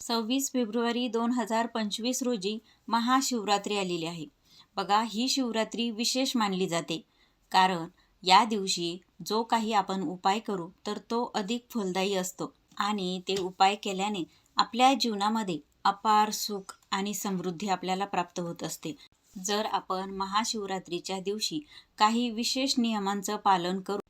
सव्वीस फेब्रुवारी दोन हजार पंचवीस रोजी महाशिवरात्री आलेली आहे. बघा ही शिवरात्री विशेष मानली जाते. कारण या दिवशी जो काही आपण उपाय करू तर तो अधिक फलदायी असतो आणि ते उपाय केल्याने आपल्या जीवनामध्ये अपार सुख आणि समृद्धी आपल्याला प्राप्त होत असते. जर आपण महाशिवरात्रीच्या दिवशी काही विशेष नियमांचं पालन करू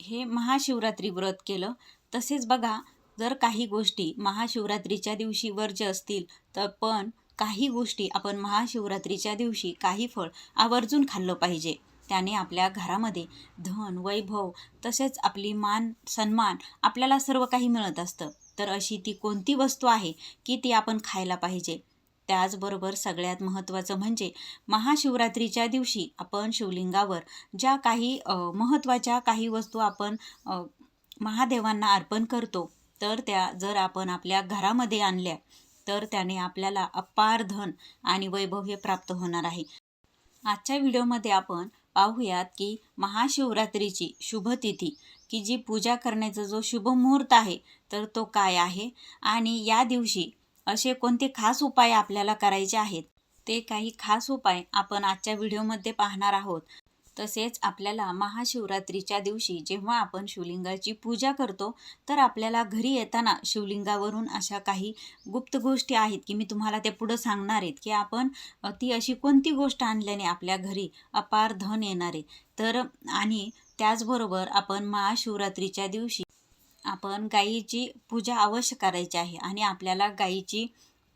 हे महाशिवरात्री व्रत केलं तसेच बघा जर काही गोष्टी महाशिवरात्रीच्या दिवशी वर्ज्य असतील तर पण काही गोष्टी आपण महाशिवरात्रीच्या दिवशी काही फळ आवर्जून खाल्लं पाहिजे. त्याने आपल्या घरामध्ये धन वैभव तसेच आपली मान सन्मान आपल्याला सर्व काही मिळत असतं. तर अशी ती कोणती वस्तू आहे की ती आपण खायला पाहिजे? त्याचबरोबर सगळ्यात महत्त्वाचं म्हणजे महाशिवरात्रीच्या दिवशी आपण शिवलिंगावर ज्या काही महत्त्वाच्या काही वस्तू आपण महादेवांना अर्पण करतो तर त्या जर आपण आपल्या घरामध्ये आणल्या तर त्याने आपल्याला अपार धन आणि वैभव हे प्राप्त होणार आहे. आजच्या व्हिडिओमध्ये आपण पाहूयात की महाशिवरात्रीची शुभतिथी की जी पूजा करण्याचा जो शुभ मुहूर्त आहे तर तो काय आहे? आणि या दिवशी असे कोणते खास उपाय आपल्याला करायचे आहेत? ते काही खास उपाय आपण आजच्या व्हिडिओमध्ये पाहणार आहोत. तसेच आपल्याला महाशिवरात्रीच्या दिवशी जेव्हा आपण शिवलिंगाची पूजा करतो तर आपल्याला घरी येताना शिवलिंगावरून अशा काही गुप्त गोष्टी आहेत की मी तुम्हाला ते पुढं सांगणार आहेत की आपण ती अशी कोणती गोष्ट आणल्याने आपल्या घरी अपार धन येणारे तर आणि त्याचबरोबर आपण महाशिवरात्रीच्या दिवशी आपण गाईची पूजा अवश्य करायची आहे आणि आपल्याला गाईची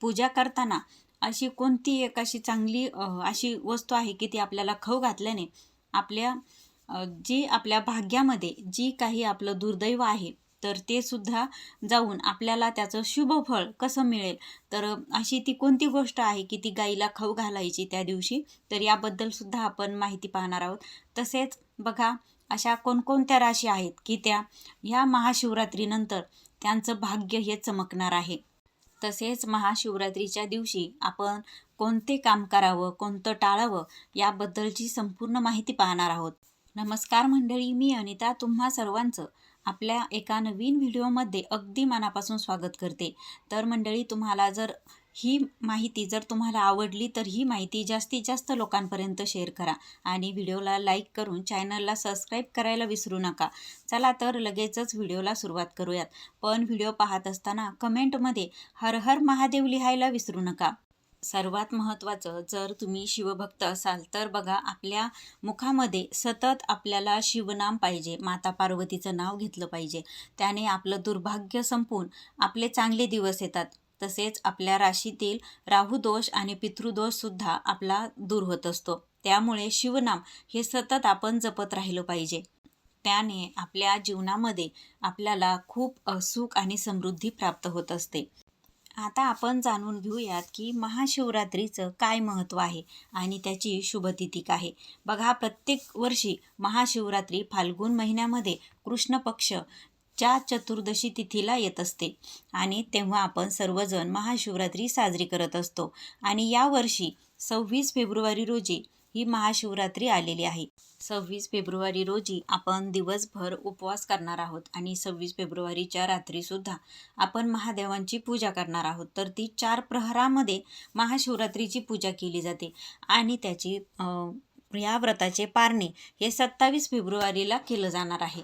पूजा करताना अशी कोणती एक अशी चांगली अशी वस्तू आहे की ती आपल्याला खाऊ घातल्याने आपल्या जी आपल्या भाग्यामध्ये जी काही आपलं दुर्दैव आहे तर ते सुद्धा जाऊन आपल्याला त्याचं शुभफळ कसं मिळेल? तर अशी ती कोणती गोष्ट आहे की ती गाईला खाऊ घालायची त्या दिवशी? तर याबद्दल सुद्धा आपण माहिती पाहणार आहोत. तसेच बघा अशा कोणकोणत्या राशी आहेत की त्या ह्या महाशिवरात्रीनंतर त्यांचं भाग्य हे चमकणार आहे. तसेच महाशिवरात्रीच्या दिवशी आपण कोणते काम करावं कोणतं टाळावं याबद्दलची संपूर्ण माहिती पाहणार आहोत. नमस्कार मंडळी मी अनिता तुम्हा सर्वांचं आपल्या एका नवीन व्हिडिओमध्ये अगदी मनापासून स्वागत करते. तर मंडळी तुम्हाला जर ही माहिती जर तुम्हाला आवडली तर ही माहिती जास्तीत जास्त लोकांपर्यंत शेअर करा आणि व्हिडिओला लाईक करून चॅनलला सबस्क्राईब करायला विसरू नका. चला तर लगेचच व्हिडिओला सुरुवात करूयात. पण व्हिडिओ पाहत असताना कमेंटमध्ये हर हर महादेव लिहायला विसरू नका. सर्वात महत्त्वाचं जर तुम्ही शिवभक्त असाल तर बघा आपल्या मुखामध्ये सतत आपल्याला शिवनाम पाहिजे माता पार्वतीचं नाव घेतलं पाहिजे. त्याने आपलं दुर्भाग्य संपून आपले चांगले दिवस येतात. तसेच आपल्या राशीतील राहुदोष आणि पितृदोषसुद्धा आपला दूर होत असतो. त्यामुळे शिवनाम हे सतत आपण जपत राहिलं पाहिजे. त्याने आपल्या जीवनामध्ये आपल्याला खूप सुख आणि समृद्धी प्राप्त होत असते. आता आपण जाणून घेऊयात की महाशिवरात्रीचं काय महत्त्व आहे आणि त्याची शुभतिथी काय आहे. बघा प्रत्येक वर्षी महाशिवरात्री फाल्गुन महिन्यामध्ये कृष्ण पक्ष च्या चतुर्दशी तिथीला येत असते आणि तेव्हा आपण सर्वजण महाशिवरात्री साजरी करत असतो. आणि यावर्षी सव्वीस फेब्रुवारी रोजी ही महाशिवरात्री आलेली आहे. सव्वीस फेब्रुवारी रोजी आपण दिवसभर उपवास करणार आहोत आणि सव्वीस फेब्रुवारीच्या रात्रीसुद्धा आपण महादेवांची पूजा करणार आहोत. तर ती चार प्रहरामध्ये महाशिवरात्रीची पूजा केली जाते आणि त्याची या व्रताचे पारणे हे सत्तावीस फेब्रुवारीला केलं जाणार आहे.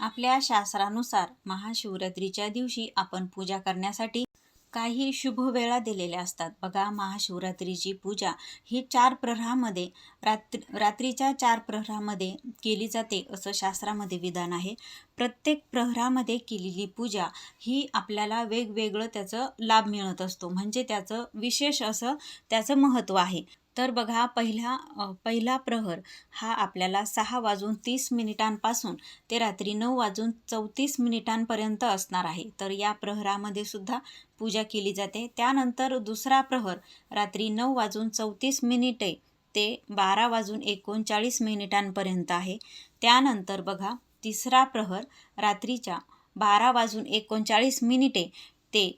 आपल्या शास्त्रानुसार महाशिवरात्रीच्या दिवशी आपण पूजा करण्यासाठी काही शुभ वेळा दिलेल्या असतात. बघा महाशिवरात्रीची पूजा ही चार प्रहरामध्ये रात्री रात्रीच्या चार प्रहरामध्ये केली जाते असं शास्त्रामध्ये विधान आहे. प्रत्येक प्रहरामध्ये केलेली पूजा ही आपल्याला वेगवेगळं त्याचं लाभ मिळत असतो. म्हणजे त्याचं विशेष असं त्याचं महत्त्व आहे. तर बघा पहिला पहिला प्रहर हा आपल्याला सहा वाजून तीस मिनिटांपासून ते रात्री नऊ वाजून चौतीस मिनिटांपर्यंत असणार आहे. तर या प्रहरामध्ये सुद्धा पूजा केली जाते. त्यानंतर दुसरा प्रहर रात्री नऊ वाजून चौतीस मिनिटे ते बारा वाजून एकोणचाळीस मिनिटांपर्यंत आहे. त्यानंतर बघा तिसरा प्रहर रात्रीच्या बारा वाजून एकोणचाळीस मिनिटे ते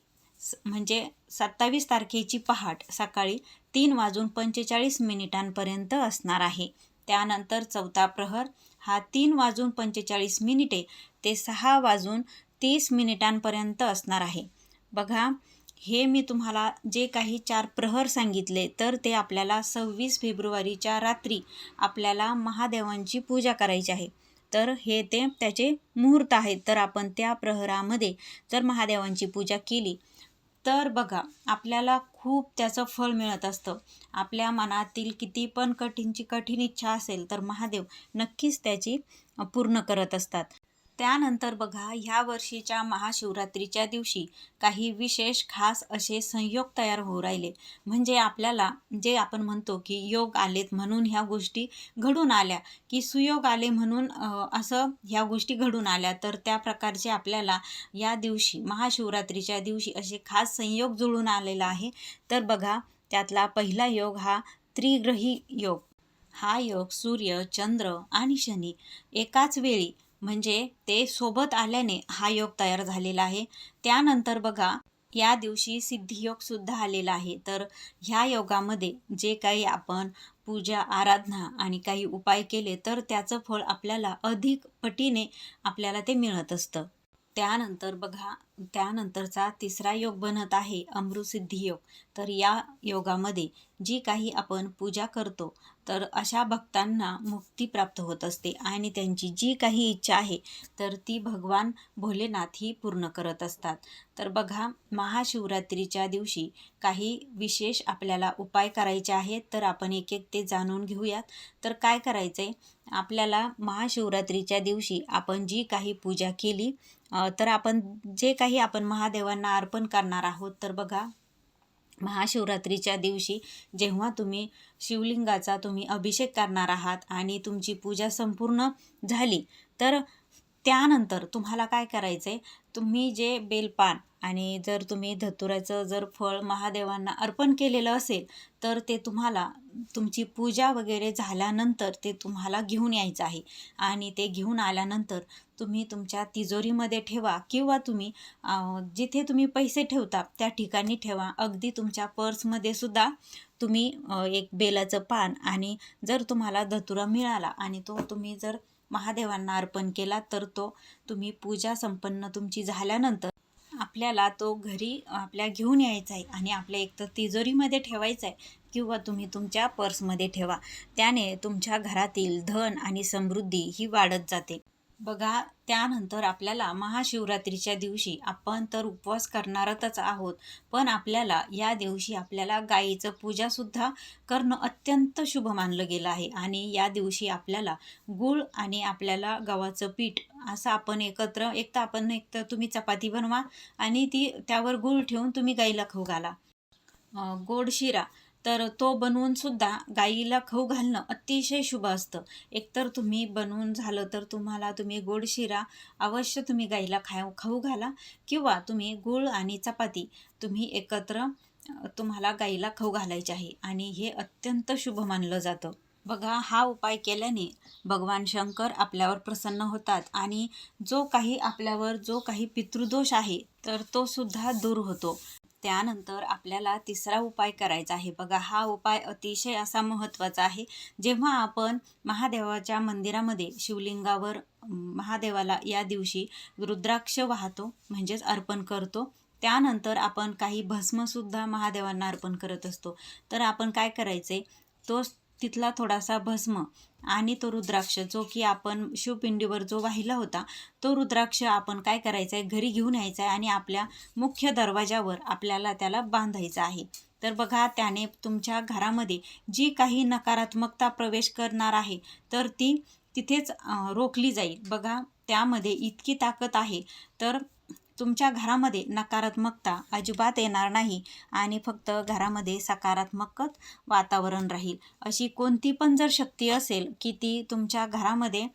म्हणजे सत्तावीस तारखेची पहाट सकाळी तीन वाजून पंचेचाळीस मिनिटांपर्यंत असणार आहे. त्यानंतर चौथा प्रहर हा तीन वाजून पंचेचाळीस मिनिटे ते सहा वाजून तीस मिनिटांपर्यंत असणार आहे. बघा हे मी तुम्हाला जे काही चार प्रहर सांगितले तर ते आपल्याला सव्वीस फेब्रुवारीच्या रात्री आपल्याला महादेवांची पूजा करायची आहे. तर हे ते त्याचे मुहूर्त आहेत. तर आपण त्या प्रहरामध्ये जर महादेवांची पूजा केली तर बघा आपल्याला खूप त्याचं फळ मिळत असतं. आपल्या मनातील किती पण कठीणची कठीण इच्छा असेल तर महादेव नक्कीच त्याची पूर्ण करत असतात. त्यानंतर बघा ह्या वर्षीच्या महाशिवरात्रीच्या दिवशी काही विशेष खास असे संयोग तयार होऊ राहिले. म्हणजे आपल्याला जे आपण म्हणतो की योग आलेत म्हणून ह्या गोष्टी घडून आल्या की सुयोग आले म्हणून असं ह्या गोष्टी घडून आल्या तर त्या प्रकारचे आपल्याला या दिवशी महाशिवरात्रीच्या दिवशी असे खास संयोग जुळून आलेला आहे. तर बघा त्यातला पहिला योग हा त्रिग्रही योग. हा योग सूर्य चंद्र आणि शनी एकाच वेळी म्हणजे ते सोबत आल्याने हा योग तयार झालेला आहे. त्यानंतर बघा या दिवशी सिद्धियोग सुद्धा आलेला आहे. तर ह्या योगामध्ये जे काही आपण पूजा आराधना आणि काही उपाय केले तर त्याचं फळ आपल्याला अधिक पटीने आपल्याला ते मिळत असतं. त्यानंतर बघा त्यानंतरचा तिसरा योग बनत आहे अमृतसिद्धी योग. तर या योगामध्ये जी काही आपण पूजा करतो तर अशा भक्तांना मुक्ती प्राप्त होत असते आणि त्यांची जी काही इच्छा आहे तर ती भगवान भोलेनाथ ही पूर्ण करत असतात. तर बघा महाशिवरात्रीच्या दिवशी काही विशेष आपल्याला उपाय करायचे आहेत तर आपण एक एक ते जाणून घेऊयात. तर काय करायचं आहे आपल्याला महाशिवरात्रीच्या दिवशी आपण जी काही पूजा केली तर आपण जे काही आपण महादेवांना अर्पण करणार आहोत. तर बघा महाशिवरात्रीच्या दिवशी जेव्हा तुम्ही शिवलिंगाचा तुम्ही अभिषेक करणार आहात आणि तुमची पूजा संपूर्ण झाली तर त्यानंतर तुम्हाला काय करायचं आहे तुम्ही जे बेलपान आणि जर तुम्ही धतुराचं जर फळ महादेवांना अर्पण केलेलं असेल तर ते तुम्हाला तुमची पूजा वगैरे झाल्यानंतर ते तुम्हाला घेऊन यायचं आहे. आणि ते घेऊन आल्यानंतर तुम्ही तुमच्या तिजोरीमध्ये ठेवा किंवा तुम्ही जिथे तुम्ही पैसे ठेवता त्या ठिकाणी ठेवा. अगदी तुमच्या पर्समध्ये सुद्धा तुम्ही एक बेलाचं पान आणि जर तुम्हाला धतुरा मिळाला आणि तो तुम्ही जर महादेवांना अर्पण केला तर तो तुम्ही पूजा संपन्न तुमची झाल्यानंतर आपल्याला तो घरी आपल्या घेऊन यायचा आहे आणि आपल्या एक तर तिजोरीमध्ये ठेवायचा आहे किंवा तुम्ही तुमच्या पर्समध्ये ठेवा. त्याने तुमच्या घरातील धन आणि समृद्धी ही वाढत जाते. बघा त्यानंतर आपल्याला महाशिवरात्रीच्या दिवशी आपण तर उपवास करणारच आहोत पण आपल्याला या दिवशी आपल्याला गायीचं पूजासुद्धा करणं अत्यंत शुभ मानलं गेलं आहे. आणि या दिवशी आपल्याला गूळ आणि आपल्याला गव्हाचं पीठ असं आपण एकत्र एक तर आपण एक तर तुम्ही चपाती बनवा आणि ती त्यावर गूळ ठेवून तुम्ही गाईला खाऊ घाला. गोड शिरा. तर तो बनवून सुद्धा गाईला खाऊ घालणं अतिशय शुभ असतं. एकतर तुम्ही बनवून झालं तर तुम्हाला तुम्ही गोड शिरा अवश्य तुम्ही गाईला खाऊ खाऊ घाला किंवा तुम्ही गूळ आणि चपाती तुम्ही एकत्र तुम्हाला गाईला खाऊ घालायचे आहे आणि हे अत्यंत शुभ मानलं जातं. बघा हा उपाय केल्याने भगवान शंकर आपल्यावर प्रसन्न होतात आणि जो काही आपल्यावर जो काही पितृदोष आहे तर तो सुद्धा दूर होतो. त्यानंतर आपल्याला तिसरा उपाय करायचा आहे. बघा हा उपाय अतिशय असा महत्त्वाचा आहे. जेव्हा आपण महादेवाच्या मंदिरामध्ये शिवलिंगावर महादेवाला या दिवशी रुद्राक्ष वाहतो म्हणजेच अर्पण करतो त्यानंतर आपण काही भस्मसुद्धा महादेवांना अर्पण करत असतो. तर आपण काय करायचे? तोच तिथला थोडासा भस्म. आणि तो रुद्राक्ष जो की आपण शिवपिंडीवर जो वाहिला होता तो रुद्राक्ष आपण काय करायचं आहे घरी घेऊन यायचा आहे आणि आपल्या मुख्य दरवाजावर आपल्याला त्याला बांधायचा आहे. तर बघा त्याने तुमच्या घरामध्ये जी काही नकारात्मकता प्रवेश करणार आहे तर ती तिथेच रोखली जाईल. बघा त्यामध्ये इतकी ताकद आहे. तर तुमच्या घरामध्ये नकारात्मकता अजिबात येणार नाही आणि फक्त घरामध्ये सकारात्मकच वातावरण राहील. अशी कोणती पण जर शक्ती असेल की ती तुमच्या घरामध्ये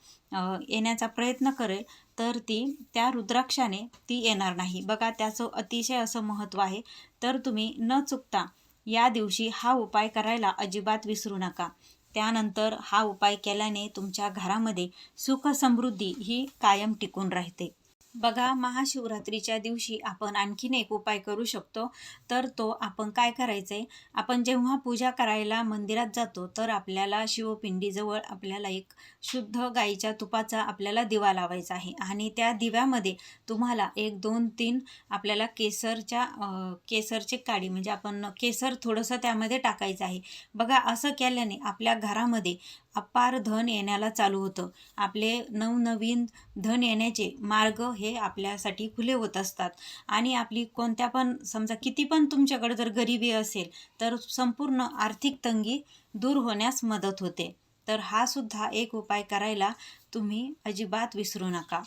येण्याचा प्रयत्न करेल तर ती त्या रुद्राक्षाने ती येणार नाही. बघा त्याचं अतिशय असं महत्त्व आहे. तर तुम्ही न चुकता या दिवशी हा उपाय करायला अजिबात विसरू नका. त्यानंतर हा उपाय केल्याने तुमच्या घरामध्ये सुख समृद्धी ही कायम टिकून राहते. बघा महाशिवरात्रीच्या दिवशी आपण आणखीन एक उपाय करू शकतो. तर तो आपण काय करायचं आहे आपण जेव्हा पूजा करायला मंदिरात जातो तर आपल्याला शिवपिंडीजवळ आपल्याला एक शुद्ध गाईच्या तुपाचा आपल्याला दिवा लावायचा आहे. आणि त्या दिव्यामध्ये तुम्हाला एक दोन तीन आपल्याला केसरच्या केसरचे काडी म्हणजे आपण केसर थोडंसं त्यामध्ये टाकायचं आहे. बघा असं केल्याने आपल्या घरामध्ये अपार धन येण्याला चालू होतं. आपले नवनवीन धन येण्याचे मार्ग हे आपल्यासाठी खुले होत असतात. आणि आपली कोणत्या पण समजा किती पण तुमच्याकडे जर गरिबी असेल तर संपूर्ण आर्थिक तंगी दूर होण्यास मदत होते. तर हा सुद्धा एक उपाय करायला तुम्ही अजिबात विसरू नका.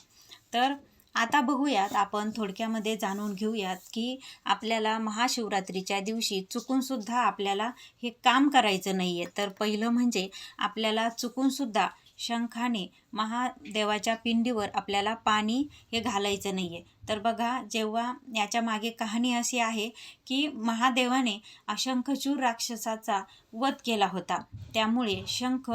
तर आता बघूयात आपण थोडक्यामध्ये जाणून घेऊयात की आपल्याला महाशिवरात्रीच्या दिवशी चुकूनसुद्धा आपल्याला हे काम करायचं नाही आहे तर पहिलं म्हणजे आपल्याला चुकूनसुद्धा शंखाने महादेवाच्या पिंडीवर आपल्याला पाणी हे घालायचं नाही आहे तर बघा जेव्हा याच्या मागे कहाणी अशी आहे की महादेवाने अशंखचूर राक्षसाचा वध केला होता. त्यामुळे शंख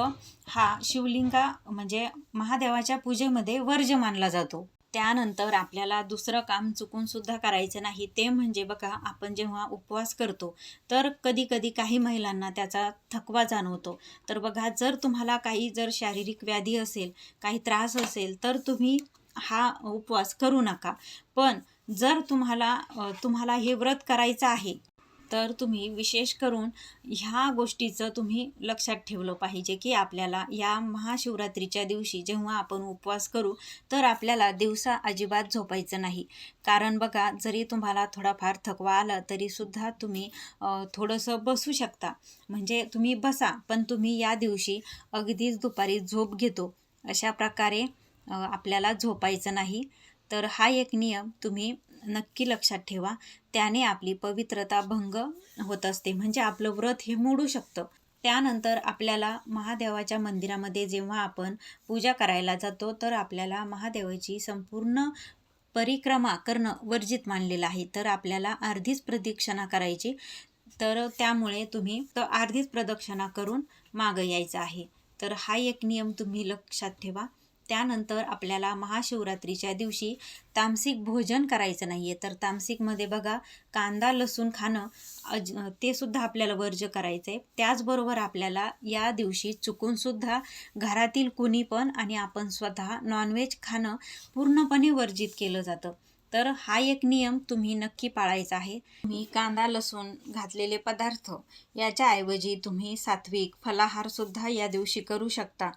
हा शिवलिंगा म्हणजे महादेवाच्या पूजेमध्ये वर्ज्य मानला जातो. त्यानंतर आपल्याला दुसरं काम चुकून सुद्धा करायचं नाही ते म्हणजे बघा आपण जेव्हा उपवास करतो तर कधी कधी काही महिलांना त्याचा थकवा जाणवतो. तर बघा जर तुम्हाला काही जर शारीरिक व्याधी असेल काही त्रास असेल तर तुम्ही हा उपवास करू नका. पण जर तुम्हाला तुम्हाला हे व्रत करायचं आहे तर तुम्ही विशेष करून ह्या गोष्टीचं तुम्ही लक्षात ठेवलं पाहिजे की आपल्याला या महाशिवरात्रीच्या दिवशी जेव्हा आपण उपवास करू तर आपल्याला दिवसा अजिबात झोपायचं नाही. कारण बघा जरी तुम्हाला थोडाफार थकवा आला तरीसुद्धा तुम्ही थोडंसं बसू शकता. म्हणजे तुम्ही बसा पण तुम्ही या दिवशी अगदीच दुपारी झोप घेतो. अशा प्रकारे आपल्याला झोपायचं नाही. तर हा एक नियम तुम्ही नक्की लक्षात ठेवा. त्याने आपली पवित्रता भंग होत असते. म्हणजे आपलं व्रत हे मोडू शकतं. त्यानंतर आपल्याला महादेवाच्या मंदिरामध्ये जेव्हा आपण पूजा करायला जातो तर आपल्याला महादेवाची संपूर्ण परिक्रमा करणं वर्जित मानलेलं आहे. तर आपल्याला अर्धीच प्रदक्षिणा करायची. तर त्यामुळे तुम्ही तर अर्धीच प्रदक्षिणा करून मागं यायचं आहे. तर हा एक नियम तुम्ही लक्षात ठेवा. त्यानंतर आपल्याला महाशिवरात्रीच्या दिवशी तामसिक भोजन करायचं नाही आहे तर तामसिकमध्ये बघा कांदा लसूण खाणं अज ते सुद्धा आपल्याला वर्ज्य करायचं आहे त्याचबरोबर आपल्याला या दिवशी चुकूनसुद्धा घरातील कुणी पण आणि आपण स्वतः नॉनव्हेज खाणं पूर्णपणे वर्जित केलं जातं. तर हा एक नियम तुम्ही नक्की पाळायचा आहे. तुम्ही कांदा लसूण घातलेले पदार्थ याच्याऐवजी तुम्ही सात्विक फलाहारसुद्धा या दिवशी करू शकता.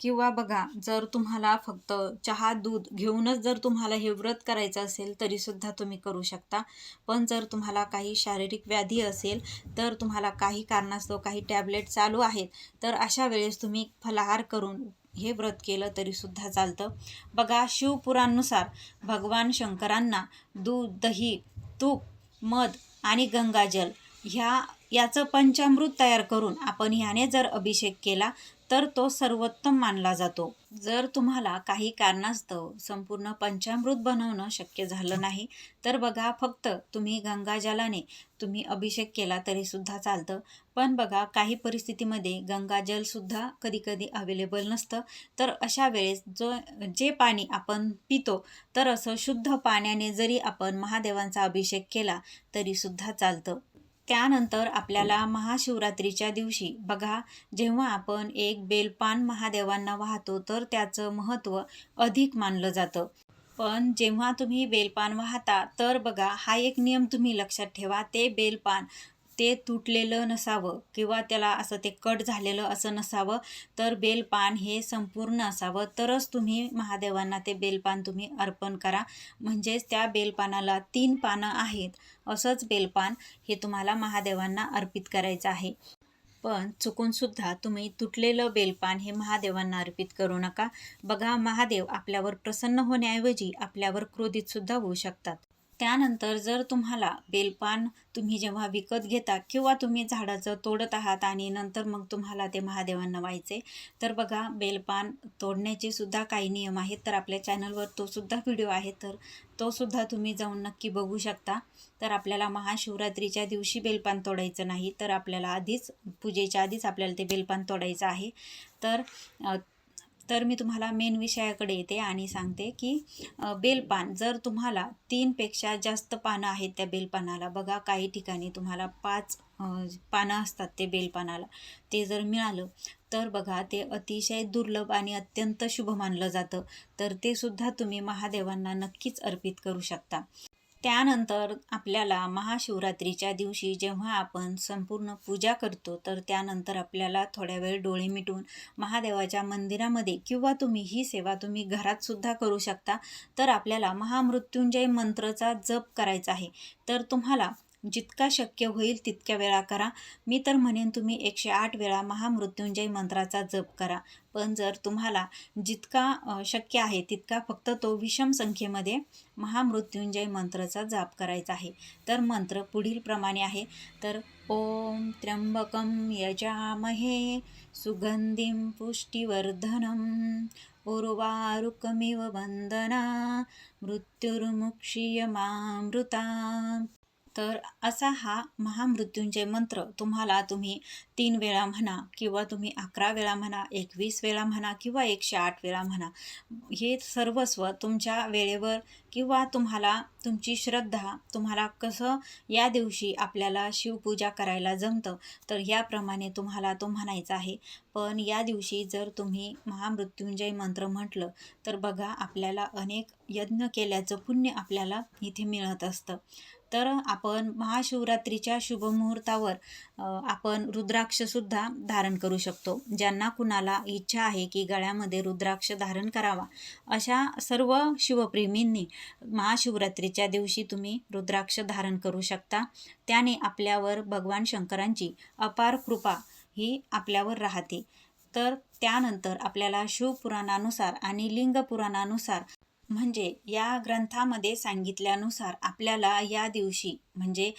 किंवा बघा जर तुम्हाला फक्त चहा दूध घेऊनच जर तुम्हाला हे व्रत करायचं असेल तरीसुद्धा तुम्ही करू शकता. पण जर तुम्हाला काही शारीरिक व्याधी असेल तर तुम्हाला काही कारणास्तव काही टॅबलेट चालू आहेत तर अशा वेळेस तुम्ही फलाहार करून हे व्रत केलं तरीसुद्धा चालतं. बघा शिवपुराणनुसार भगवान शंकरांना दूध दही तूप मध आणि गंगाजल ह्या याचं पंचामृत तयार करून आपण ह्याने जर अभिषेक केला तर तो सर्वोत्तम मानला जातो. जर तुम्हाला काही कारणास्तव संपूर्ण पंचामृत बनवणं शक्य झालं नाही तर बघा फक्त तुम्ही गंगाजलाने तुम्ही अभिषेक केला तरीसुद्धा चालतं. पण बघा काही परिस्थितीमध्ये गंगाजलसुद्धा कधी कधी अवेलेबल नसतं. तर अशा वेळेस जो जे पाणी आपण पितो तर असं शुद्ध पाण्याने जरी आपण महादेवांचा अभिषेक केला तरीसुद्धा चालतं. त्यानंतर आपल्याला महाशिवरात्रीच्या दिवशी बघा जेव्हा आपण एक बेलपान महादेवांना वाहतो तर त्याचं महत्त्व अधिक मानलं जातं. पण जेव्हा तुम्ही बेलपान वाहता तर बघा हा एक नियम तुम्ही लक्षात ठेवा ते बेलपान ते तुटलेलं नसावं किंवा त्याला असं ते कट झालेलं असं नसावं तर बेलपान हे संपूर्ण असावं. तरच तुम्ही महादेवांना ते बेलपान तुम्ही अर्पण करा. म्हणजेच त्या बेलपानाला तीन पानं आहेत. असंच बेलपान हे तुम्हाला महादेवांना अर्पित करायचं आहे. पण चुकूनसुद्धा तुम्ही तुटलेलं बेलपान हे महादेवांना अर्पित करू नका. बघा महादेव आपल्यावर प्रसन्न होण्याऐवजी आपल्यावर क्रोधितसुद्धा होऊ शकतात. त्यानंतर जर तुम्हाला बेलपान तुम्ही जेव्हा विकत घेता किंवा तुम्ही झाडाचं तोडत आहात आणि नंतर मग तुम्हाला ते महादेवांना व्हायचे तर बघा बेलपान तोडण्याचे सुद्धा काही नियम आहेत. तर आपल्या चॅनलवर तो सुद्धा व्हिडिओ आहे तर तो सुद्धा तुम्ही जाऊन नक्की बघू शकता. तर आपल्याला महाशिवरात्रीच्या दिवशी बेलपान तोडायचं नाही तर आपल्याला आधीच पूजेच्या आधीच आपल्याला ते बेलपान तोडायचं आहे. तर तर मी तुम्हाला मेन विषयाकडे येते आणि सांगते की बेलपान जर तुम्हाला तीनपेक्षा जास्त पानं आहेत त्या बेलपानाला बघा काही ठिकाणी तुम्हाला पाच पानं असतात ते बेलपानाला ते जर मिळालं तर बघा ते अतिशय दुर्लभ आणि अत्यंत शुभ मानलं जातं तर ते सुद्धा तुम्ही महादेवांना नक्कीच अर्पित करू शकता. त्यानंतर आपल्याला महाशिवरात्रीच्या दिवशी जेव्हा आपण संपूर्ण पूजा करतो तर त्यानंतर आपल्याला थोड्या वेळ डोळे मिटून महादेवाच्या मंदिरामध्ये किंवा तुम्ही ही सेवा तुम्ही घरातसुद्धा करू शकता. तर आपल्याला महामृत्युंजय मंत्रचा जप करायचा आहे. तर तुम्हाला जितका शक्य होईल तितक्या वेळा करा. मी तर म्हणेन तुम्ही एकशे आठ वेळा महामृत्युंजय मंत्राचा जप करा. पण जर तुम्हाला जितका शक्य आहे तितका फक्त तो विषम संख्येमध्ये महामृत्युंजय मंत्राचा जाप करायचा आहे. तर मंत्र पुढील प्रमाणे आहे. तर ओम त्र्यंबकं यजामहे सुगंधीम पुष्टिवर्धनम उर्वारुकमिव वंदना मृत्युर्मुक्षीयमामृता। तर असा हा महामृत्युंजय मंत्र. तुम्हाला तुम्ही तीन वेळा म्हणा किंवा तुम्ही अकरा वेळा म्हणा एकवीस वेळा म्हणा किंवा एकशे आठ वेळा म्हणा हे सर्वस्व तुमच्या वेळेवर किंवा तुम्हाला तुमची श्रद्धा तुम्हाला कसं या दिवशी आपल्याला शिवपूजा करायला जमतं तर याप्रमाणे तुम्हाला तो म्हणायचा आहे. पण या दिवशी जर तुम्ही महामृत्युंजय मंत्र म्हटलं तर बघा आपल्याला अनेक यज्ञ केल्याचं पुण्य आपल्याला इथे मिळत असतं. तर आपण महाशिवरात्रीच्या शुभमुहूर्तावर आपण रुद्राक्षसुद्धा धारण करू शकतो. ज्यांना कुणाला इच्छा आहे की गळ्यामध्ये रुद्राक्ष धारण करावा अशा सर्व शिवप्रेमींनी महाशिवरात्रीच्या दिवशी तुम्ही रुद्राक्ष धारण करू शकता. त्याने आपल्यावर भगवान शंकरांची अपार कृपा ही आपल्यावर राहते. तर त्यानंतर आपल्याला शिवपुराणानुसार आणि लिंग पुराणानुसार म्हणजे या ग्रंथामध्ये सांगितल्यानुसार आपल्याला या दिवशी म्हणजे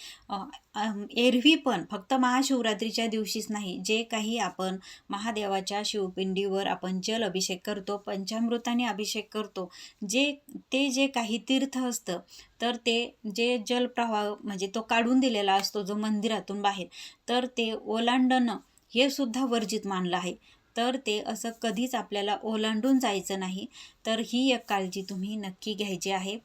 एरवी पण फक्त महाशिवरात्रीच्या दिवशीच नाही जे काही आपण महादेवाच्या शिवपिंडीवर आपण जल अभिषेक करतो पंचामृताने अभिषेक करतो जे ते जे काही तीर्थ असतं तर ते जे जलप्रवाह म्हणजे तो काढून दिलेला असतो जो मंदिरातून बाहेर तर ते ओलांडणं हे सुद्धा वर्जित मानलं आहे. तर ते असं कधीच आपल्याला ओलांडून जायचं नाही. तर ही एक काळजी तुम्ही नक्की घ्यायची आहे.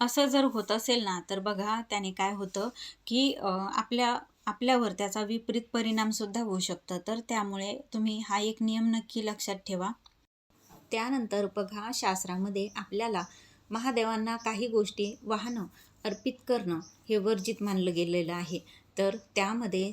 असं जर होत असेल ना तर बघा त्याने काय होतं की आपल्या आपल्यावर त्याचा विपरीत परिणामसुद्धा होऊ शकतं. तर त्यामुळे तुम्ही हा एक नियम नक्की लक्षात ठेवा. त्यानंतर बघा शास्त्रामध्ये आपल्याला महादेवांना काही गोष्टी वाहनं अर्पित करणं हे वर्जित मानलं गेलेलं आहे. तर त्यामध्ये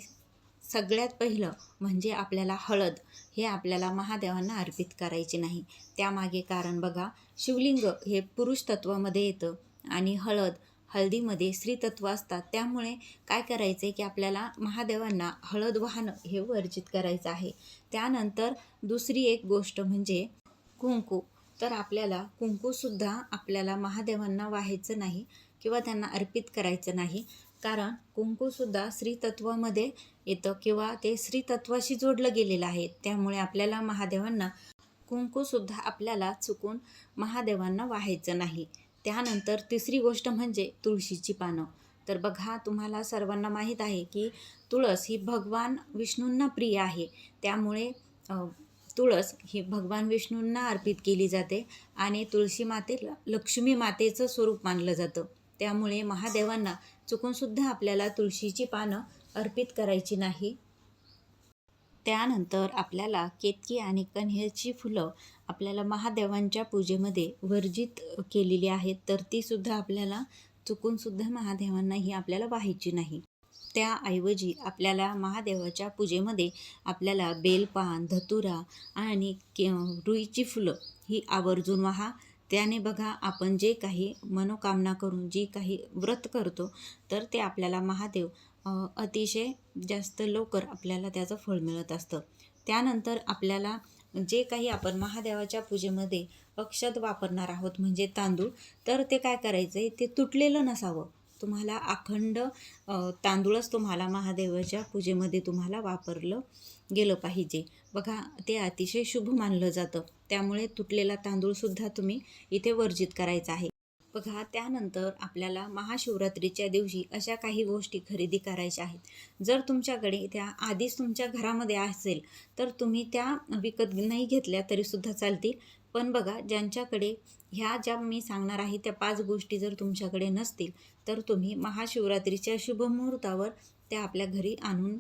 सगळ्यात पहिलं म्हणजे आपल्याला हळद हे आपल्याला महादेवांना अर्पित करायचे नाही. त्यामागे कारण बघा शिवलिंग हे पुरुष तत्वामध्ये येतं आणि हळद हळदीमध्ये स्त्रीतत्व असतात. त्यामुळे काय करायचं आहे की आपल्याला महादेवांना हळद वाहनं हे वर्जित करायचं आहे. त्यानंतर दुसरी एक गोष्ट म्हणजे कुंकू. तर आपल्याला कुंकूसुद्धा आपल्याला महादेवांना वाहायचं नाही किंवा त्यांना अर्पित करायचं नाही. कारण कुंकूसुद्धा स्त्रीतत्वामध्ये येतं किंवा ते स्त्रीतत्वाशी जोडलं गेलेलं आहे. त्यामुळे आपल्याला महादेवांना कुंकूसुद्धा आपल्याला चुकून महादेवांना वाहायचं नाही. त्यानंतर तिसरी गोष्ट म्हणजे तुळशीची पानं. तर बघा तुम्हाला सर्वांना माहीत आहे की तुळस ही भगवान विष्णूंना प्रिय आहे. त्यामुळे तुळस ही भगवान विष्णूंना अर्पित केली जाते आणि तुळशी मातेला लक्ष्मी मातेचं स्वरूप मानलं जातं. त्यामुळे महादेवांना चुकूनसुद्धा आपल्याला तुळशीची पानं अर्पित करायची नाही. त्यानंतर आपल्याला केतकी आणि कन्हेरची फुलं आपल्याला महादेवांच्या पूजेमध्ये वर्जित केलेली आहेत तर तीसुद्धा आपल्याला चुकूनसुद्धा महादेवांना ही आपल्याला वाहायची नाही. त्याऐवजी आपल्याला महादेवाच्या पूजेमध्ये आपल्याला बेलपान धतुरा आणि के रुईची फुलं ही आवर्जून व्हा. त्याने बघा आपण जे काही मनोकामना करून जी काही व्रत करतो तर ते आपल्याला महादेव अतिशय जास्त लवकर आपल्याला त्याचं फळ मिळत असतं. त्यानंतर आपल्याला जे काही आपण महादेवाच्या पूजेमध्ये अक्षत वापरणार आहोत म्हणजे तांदूळ तर ते काय करायचं आहे ते तुटलेलं नसावं. तुम्हाला अखंड तांदूळच तुम्हाला महादेवाच्या पूजेमध्ये तुम्हाला वापरलं गेलं पाहिजे. बघा ते अतिशय शुभ मानलं जातं. त्यामुळे तुटलेला तांदूळसुद्धा तुम्ही इथे वर्जित करायचा आहे. बघा त्यानंतर आपल्याला महाशिवरात्रीच्या दिवशी अशा काही गोष्टी खरेदी करायच्या आहेत. जर तुमच्याकडे त्या आधीच तुमच्या घरामध्ये असेल तर तुम्ही त्या विकत नाही घेतल्या तरीसुद्धा चालतील. पण बघा ज्यांच्याकडे ह्या ज्या मी सांगणार आहे त्या पाच गोष्टी जर तुमच्याकडे नसतील तर तुम्ही महाशिवरात्रीच्या शुभ मुहूर्तावर त्या आपल्या घरी आणून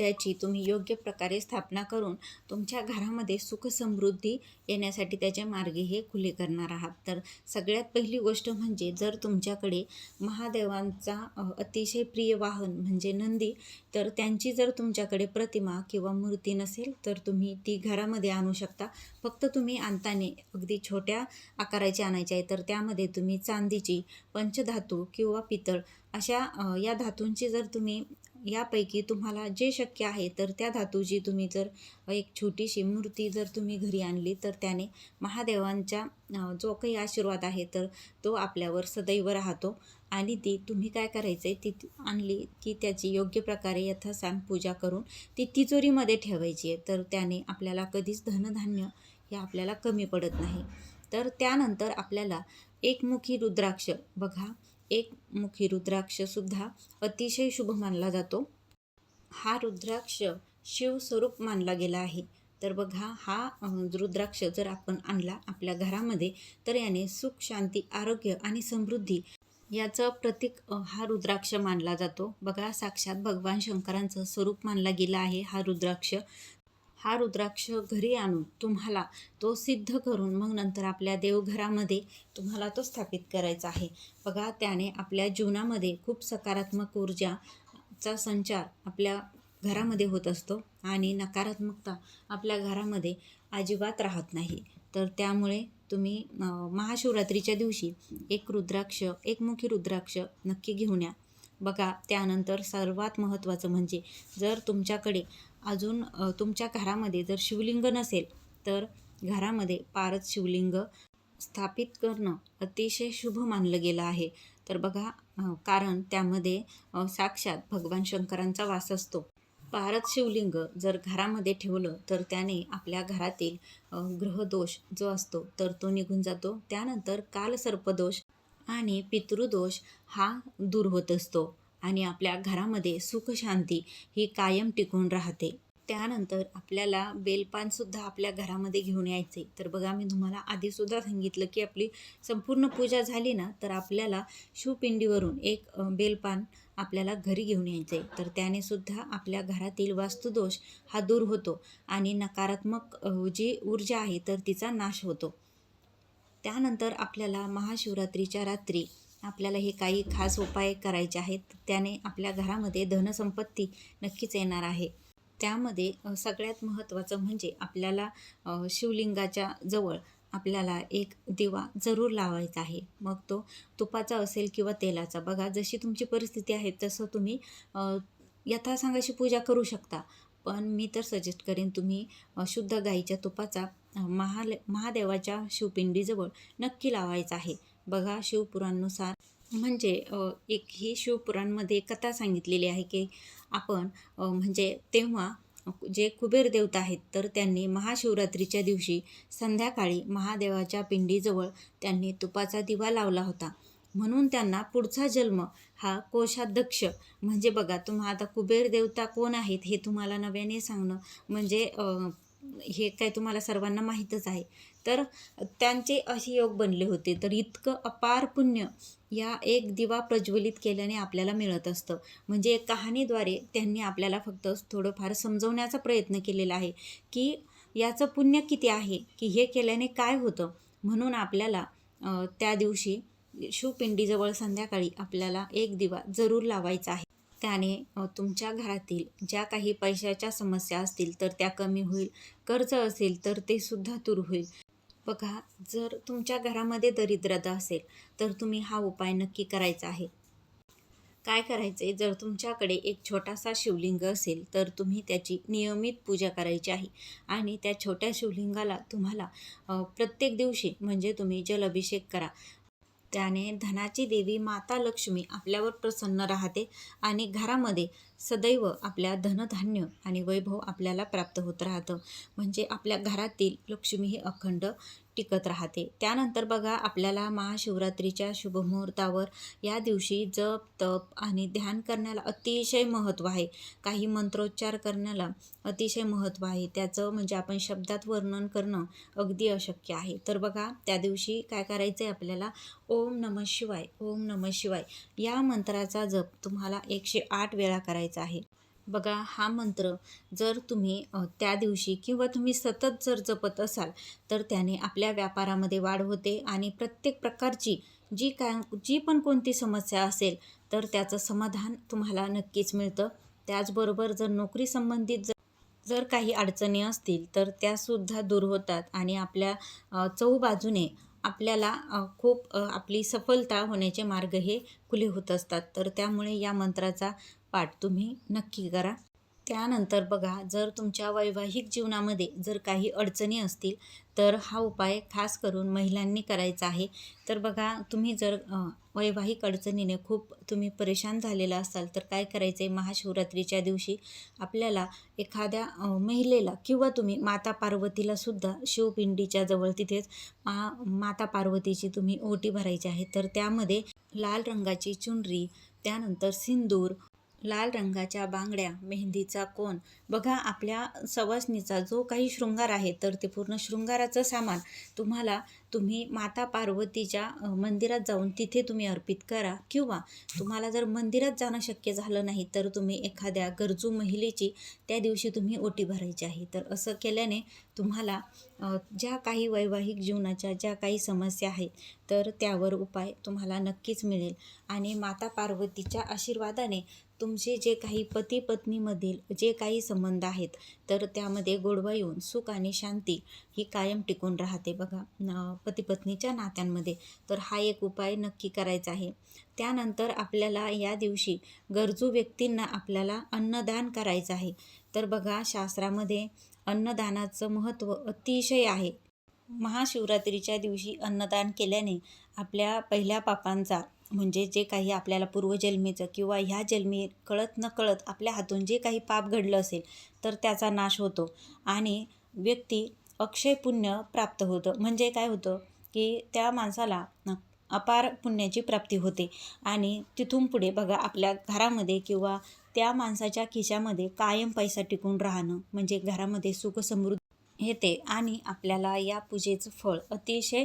त्याची तुम्ही योग्य प्रकारे स्थापना करून तुमच्या घरामध्ये सुख समृद्धी येण्यासाठी त्याचे मार्गे हे खुले करणार आहात. तर सगळ्यात पहिली गोष्ट म्हणजे जर तुमच्याकडे महादेवांचा अतिशय प्रिय वाहन म्हणजे नंदी तर त्यांची जर तुमच्याकडे प्रतिमा किंवा मूर्ती नसेल तर तुम्ही ती घरामध्ये आणू शकता. फक्त तुम्ही आणताना अगदी छोट्या आकाराची आणायची आहे तर त्यामध्ये तुम्ही चांदीची पंचधातू किंवा पितळ अशा या धातूंची जर तुम्ही यापैकी तुम्हाला जे शक्य आहे तर त्या धातूची तुम्ही जर एक छोटीशी मूर्ती जर तुम्ही घरी आणली तर त्याने महादेवांचा जो काही आशीर्वाद आहे तर तो आपल्यावर सदैव राहतो. आणि ती तुम्ही काय करायचं आहे ती आणली की त्याची योग्य प्रकारे यथासांग पूजा करून ती तिजोरीमध्ये ठेवायची आहे तर त्याने आपल्याला कधीच धनधान्य हे आपल्याला कमी पडत नाही. तर त्यानंतर आपल्याला एकमुखी रुद्राक्ष बघा एकमुखी रुद्राक्षसुद्धा अतिशय शुभ मानला जातो. हा रुद्राक्ष शिवस्वरूप मानला गेला आहे. तर बघा हा रुद्राक्ष जर आपण आणला आपल्या घरामध्ये तर याने सुख शांती आरोग्य आणि समृद्धी याचं प्रतीक हा रुद्राक्ष मानला जातो. बघा साक्षात भगवान शंकरांचं स्वरूप मानला गेला आहे हा रुद्राक्ष. हा रुद्राक्ष घरी आणून तुम्हाला तो सिद्ध करून मग नंतर आपल्या देवघरामध्ये तुम्हाला तो स्थापित करायचा आहे. बघा त्याने आपल्या जीवनामध्ये खूप सकारात्मक ऊर्जाचा संचार आपल्या घरामध्ये होत असतो आणि नकारात्मकता आपल्या घरामध्ये अजिबात राहत नाही. तर त्यामुळे तुम्ही महाशिवरात्रीच्या दिवशी एक रुद्राक्ष एकमुखी रुद्राक्ष नक्की घेऊन या. बघा त्यानंतर सर्वात महत्त्वाचं म्हणजे जर तुमच्याकडे अजून तुमच्या घरामध्ये जर शिवलिंग नसेल तर घरामध्ये पारत शिवलिंग स्थापित करणं अतिशय शुभ मानलं गेलं आहे. तर बघा कारण त्यामध्ये साक्षात भगवान शंकरांचा वास असतो. पारत शिवलिंग जर घरामध्ये ठेवलं तर त्याने आपल्या घरातील ग्रहदोष जो असतो तर तो निघून जातो. त्यानंतर कालसर्पदोष आणि पितृदोष हा दूर होत असतो. आणि आपल्या घरामध्ये सुखशांती ही कायम टिकून राहते. त्यानंतर आपल्याला बेलपानसुद्धा आपल्या घरामध्ये घेऊन यायचे. तर बघा मी तुम्हाला आधीसुद्धा सांगितलं की आपली संपूर्ण पूजा झाली ना तर आपल्याला शिवपिंडीवरून एक बेलपान आपल्याला घरी घेऊन यायचं. आहे तर त्याने सुद्धा आपल्या घरातील वास्तुदोष हा दूर होतो आणि नकारात्मक जी ऊर्जा आहे तर तिचा नाश होतो. त्यानंतर आपल्याला महाशिवरात्रीच्या रात्री आपल्याला हे काही खास उपाय करायचे आहेत त्याने आपल्या घरामध्ये धनसंपत्ती नक्कीच येणार आहे. त्यामध्ये सगळ्यात महत्त्वाचं म्हणजे आपल्याला शिवलिंगाच्या जवळ आपल्याला एक दिवा जरूर लावायचा आहे. मग तो तुपाचा असेल किंवा तेलाचा. बघा जशी तुमची परिस्थिती आहे तसं तुम्ही अ, यथासांगाची पूजा करू शकता. पण मी तर सजेस्ट करेन तुम्ही शुद्ध गाईच्या तुपाचा महाल महादेवाच्या शिवपिंडीजवळ नक्की लावायचा आहे. बघा शिवपुराणनुसार. म्हणजे एक ही शिवपुराणमध्ये कथा सांगितलेली आहे की आपण म्हणजे तेव्हा जे कुबेर देवता आहेत तर त्यांनी महाशिवरात्रीच्या दिवशी संध्याकाळी महादेवाच्या पिंडीजवळ त्यांनी तुपाचा दिवा लावला होता. म्हणून त्यांना पुढचा जन्म हा कोषाध्यक्ष म्हणजे बघा तुम्हा आता कुबेर देवता कोण आहेत हे तुम्हाला नव्याने सांगणं म्हणजे हे काय तुम्हाला सर्वांना माहीतच आहे. तर त्यांचे असे योग बनले होते. तर इतकं अपार पुण्य या एक दिवा प्रज्वलित केल्याने आपल्याला मिळत असतं. म्हणजे कहाणीद्वारे त्यांनी आपल्याला फक्त थोडंफार समजवण्याचा प्रयत्न केलेला आहे की याचं पुण्य किती आहे की हे केल्याने काय होतं? म्हणून आपल्याला त्या दिवशी शिवपिंडीजवळ संध्याकाळी आपल्याला एक दिवा जरूर लावायचा आहे. त्याने तुमच्या घरातील ज्या काही पैशाच्या समस्या असतील तर त्या कमी होईल. कर्ज असेल तर ते सुद्धा दूर होईल. बघा जर तुमच्या घरामध्ये दरिद्रता असेल तर तुम्ही हा उपाय नक्की करायचा आहे. काय करायचे जर तुमच्याकडे एक छोटासा शिवलिंग असेल तर तुम्ही त्याची नियमित पूजा करायची आहे. आणि त्या छोट्या शिवलिंगाला तुम्हाला प्रत्येक दिवशी म्हणजे तुम्ही जल अभिषेक करा. त्याने धनाची देवी माता लक्ष्मी आपल्यावर प्रसन्न राहते आणि घरामध्ये सदैव आपल्या धनधान्य आणि वैभव आपल्याला प्राप्त होत राहतं. म्हणजे आपल्या घरातील लक्ष्मी ही अखंड टिकत राहते. त्यानंतर बघा आपल्याला महाशिवरात्रीच्या शुभमुहूर्तावर या दिवशी जप तप आणि ध्यान करण्याला अतिशय महत्त्व आहे. काही मंत्रोच्चार करण्याला अतिशय महत्त्व आहे. त्याचं म्हणजे आपण शब्दात वर्णन करणं अगदी अशक्य आहे. तर बघा त्या दिवशी काय करायचं आहे आपल्याला? ओम नम शिवाय ओम नम शिवाय या मंत्राचा जप तुम्हाला एकशे आठ वेळा करायचा आहे. बघा हा मंत्र जर तुम्ही त्या दिवशी किंवा तुम्ही सतत जर जपत असाल तर त्याने आपल्या व्यापारामध्ये वाढ होते आणि प्रत्येक प्रकारची जी काय जी पण कोणती समस्या असेल तर त्याचं समाधान तुम्हाला नक्कीच मिळतं. त्याचबरोबर जर नोकरी संबंधित जर जर काही अडचणी असतील तर त्यासुद्धा दूर होतात आणि आपल्या चौबाजूने चहूबाजूने आपल्याला खूप आपली सफलता होण्याचे मार्ग हे खुले होत असतात. तर त्यामुळे या मंत्राचा पाठ तुम्ही नक्की करा. त्यानंतर बघा जर तुमच्या वैवाहिक जीवनामध्ये जर काही अडचणी असतील तर हा उपाय खास करून महिलांनी करायचा आहे. तर बघा तुम्ही जर वैवाहिक अडचणीने खूप तुम्ही परेशान झालेला असाल तर काय करायचं आहे महाशिवरात्रीच्या दिवशी आपल्याला एखाद्या महिलेला किंवा तुम्ही माता पार्वतीला सुद्धा शिवपिंडीच्या जवळ तिथेच मा माता पार्वतीची तुम्ही ओटी भरायची आहे. तर त्यामध्ये लाल रंगाची चुनरी त्यानंतर सिंदूर लाल रंगाच्या बांगड्या मेहंदीचा कोन बघा आपल्या सवासणीचा जो काही शृंगार आहे तर ते पूर्ण शृंगाराचं सामान तुम्हाला तुम्ही माता पार्वतीच्या मंदिरात जाऊन तिथे तुम्ही अर्पित करा. किंवा तुम्हाला जर मंदिरात जाणं शक्य झालं नाही तर तुम्ही एखाद्या गरजू महिलेची त्या दिवशी तुम्ही ओटी भरायची आहे. तर असं केल्याने तुम्हाला ज्या काही वैवाहिक जीवनाच्या ज्या काही समस्या आहेत तर त्यावर उपाय तुम्हाला नक्कीच मिळेल. आणि माता पार्वतीच्या आशीर्वादाने तुमचे जे काही पती पत्नीमधील जे काही संबंध आहेत. तर त्यामध्ये गोडवा येऊन सुख आणि शांती ही कायम टिकून राहते बघा पतीपत्नीच्या नात्यांमध्ये. तर हा एक उपाय नक्की करायचा आहे. त्यानंतर आपल्याला या दिवशी गरजू व्यक्तींना आपल्याला अन्नदान करायचं आहे. तर बघा शास्त्रामध्ये अन्नदानाचं महत्त्व अतिशय आहे. महाशिवरात्रीच्या दिवशी अन्नदान केल्याने आपल्या पहिल्या पापांचा म्हणजे जे काही आपल्याला पूर्वजन्मीचं किंवा ह्या जन्मी कळत न कळत आपल्या हातून जे काही पाप घडलं असेल तर त्याचा नाश होतो. आणि व्यक्ती अक्षय पुण्य प्राप्त होतं. म्हणजे काय होतं की त्या माणसाला अपार पुण्याची प्राप्ती होते. आणि तिथून पुढे बघा आपल्या घरामध्ये किंवा त्या माणसाच्या खिशामध्ये कायम पैसा टिकून राहणं म्हणजे घरामध्ये सुख समृद्ध येते आणि आपल्याला या पूजेचं फळ अतिशय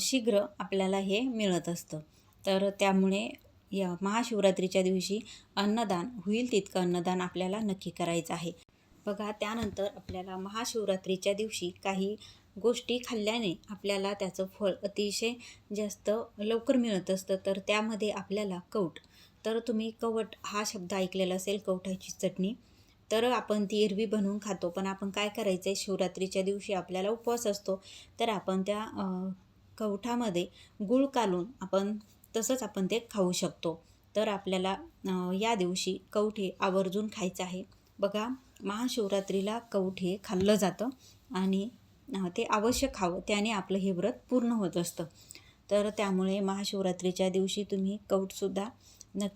शीघ्र आपल्याला हे मिळत असतं. तर त्यामुळे या महाशिवरात्रीच्या दिवशी अन्नदान होईल तितकं अन्नदान आपल्याला नक्की करायचं आहे. बघा त्यानंतर आपल्याला महाशिवरात्रीच्या दिवशी काही गोष्टी खाल्ल्याने आपल्याला त्याचं फळ अतिशय जास्त लवकर मिळत असतं. तर त्यामध्ये आपल्याला कवट. तर तुम्ही कवट हा शब्द ऐकलेला असेल कवठाची चटणी. तर आपण ती एरवी बनवून खातो. पण आपण काय करायचं आहे शिवरात्रीच्या दिवशी आपल्याला उपवास असतो. तर आपण त्या कवठामध्ये गूळ कालून आपण तसंच आपण ते खाऊ शकतो. तर आपल्याला या दिवशी कवठे हे आवर्जून खायचं आहे. बघा महाशिवरात्रीला कवठे हे खाल्लं जातं आणि ते अवश्य खावं त्याने आपलं हे व्रत पूर्ण होत असतं. तर त्यामुळे महाशिवरात्रीच्या दिवशी तुम्ही कवठसुद्धा नक्की